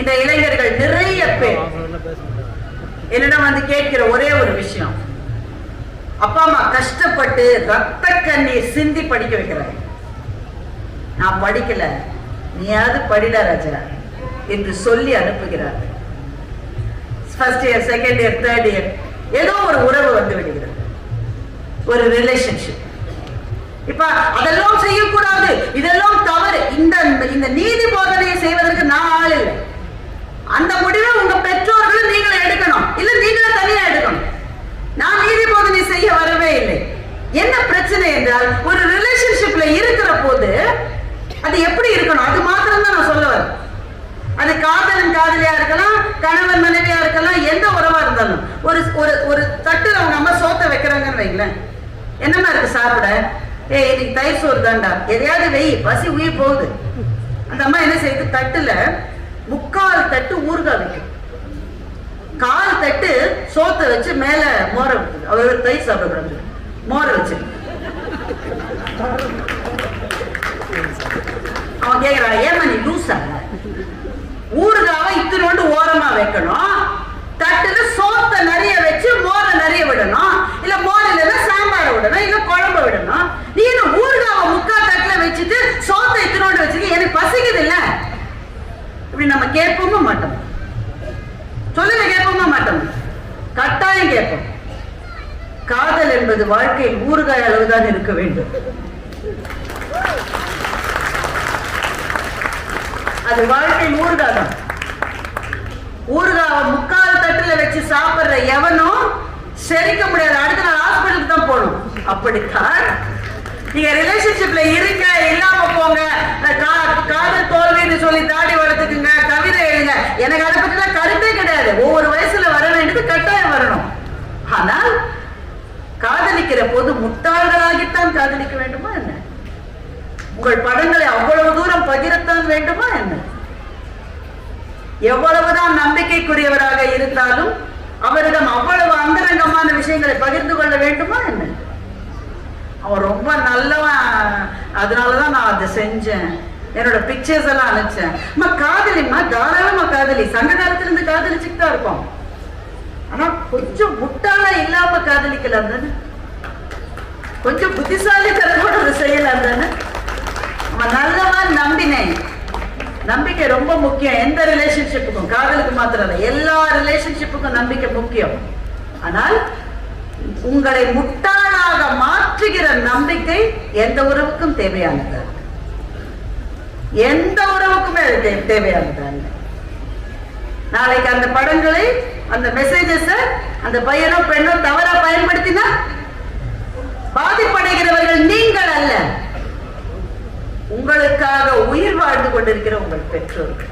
இந்த இளைஞர்கள் நிறைய பேர். என்னிடம் வந்து கேட்கிற ஒரே ஒரு விஷயம். அப்பா அம்மா கஷ்டப்பட்டு ரத்த கண்ணீர் சிந்தி படிக்க வைக்கிறாங்க நான் படிக்கல. நீயாவது படிடா ராஜா என்று சொல்லி அனுப்புகிறார். First year second year third year ஏதோ ஒரு உறவு வந்து விடுகிறது. ஒரு ரிலேஷன்ஷிப் இப்ப அதெல்லாம் செய்யக்கூடாது. இதெல்லாம் தவறு. இந்த இந்த நீதி போதனையை செய்வதற்கு நான் ஆள் இல்லை அந்த முடிவை உங்க பெற்றோர்கள் நீங்களே எடுக்கணும் இல்ல நீங்களே தனியா எடுக்கணும் நான் நீதி போதனை செய்ய வரவே இல்லை என்ன பிரச்சனை என்றால் ஒரு ரிலேஷன்ஷிப்ல இருக்கிற போது அது எப்படி இருக்கணும்? அது மாத்திரம் தான் நான் சொல்ல வரேன். அது காதலன் காதலியா இருக்கலாம் கணவன் மனைவியா இருக்கலாம் எந்த உறவா இருந்தாலும். ஒரு ஒரு ஒரு தட்டுல அவங்க அம்மா சோத்தை வைக்கிறாங்கன்னு வைங்களேன். என்னமா இருக்கு சாப்பிட? ஏய் இன்னைக்கு தயிர் சோறு தான்டா. எதையாவது வெய் பசி உயிர் போகுது. அந்த அம்மா என்ன செய்யுது? தட்டுல முக்கால் தட்டு ஊறுகாய் வைக்கும். கால் தட்டு சோத்தை வச்சு மேல மோர அவர் தயிர் சாப்பிடக்கூடாது மோர வச்சு. அவன் கேக்குறான் ஏமா நீ லூசா. ஊறுகாவை இத்தினோண்டு ஓரமா வைக்கணும். தட்டுல சோத்தை நிறைய வச்சு மோரை நிறைய விடணும். இல்ல மோர் இல்லைன்னா சாம்பாரை விடணும் இல்ல குழம்பு விடணும். நீ என்ன ஊறுகாவை முக்கா தட்டுல வச்சுட்டு சோத்தை இத்தினோண்டு வச்சுக்க எனக்கு பசிக்குது இல்ல. இப்படி நம்ம கேட்போமா மாட்டோம்? சொல்லுங்க கேட்போமா மாட்டோம்? கட்டாயம் கேட்போம். காதல் என்பது வாழ்க்கையில் ஊறுகாய் அளவுதான் இருக்க வேண்டும். அது வாழ்க்கை ஊறுகாய் தான். ஊறுகாவை முக்கால் தட்டுல வச்சு சாப்பிடுற எவனும் செரிக்க முடியாது. அடுத்த நாள் ஹாஸ்பிட்டலுக்கு தான் போகணும். அப்படித்தான். நீங்க ரிலேஷன்ஷிப்ல இருக்க இல்லாம போங்க. என்ன? உங்கள் படங்களை அவ்வளவு தூரம் பகிரத்தான் வேண்டுமா என்ன? எவ்வளவுதான் நம்பிக்கைக்குரியவராக இருந்தாலும் அவரிடம் அவ்வளவு அந்தரங்கமான விஷயங்களை பகிர்ந்து கொள்ள வேண்டுமா என்ன? அவன் ரொம்ப நல்லவன். அதனாலதான் நான் அதை செஞ்சேன். என்னோட பிக்சர்ஸ் எல்லாம் அனுப்பிச்சேன். அம்மா காதலிம்மா தாராளமா காதலி. சங்க காலத்துல இருந்து காதலிச்சுட்டு தான் இருப்போம் ஆனா கொஞ்சம் முட்டாளா இல்லாம காதலிக்கல தானே கொஞ்சம் புத்திசாலித்தனமோட அதை செய்யலாம் தானே? அவன் நல்லவன் நம்பினேன். நம்பிக்கை ரொம்ப முக்கியம். எந்த ரிலேஷன்ஷிப்புக்கும் காதலுக்கு மாத்திரம் இல்லை எல்லா ரிலேஷன்ஷிப்புக்கும் நம்பிக்கை முக்கியம். ஆனால் உங்களை முட்டாளாக மாற்றுகிற நம்பிக்கை எந்த உறவுக்கும் தேவையானது? எந்த உறவுக்குமே அது தேவையானது? நாளைக்கு அந்த படங்களை அந்த மெசேஜஸ் அந்த பையனோ பெண்ணோ தவறா பயன்படுத்தினா பாதிப்படைகிறவர்கள் நீங்கள் அல்ல. உங்களுக்காக உயிர் வாழ்ந்து கொண்டிருக்கிற உங்கள் பெற்றோர்கள்.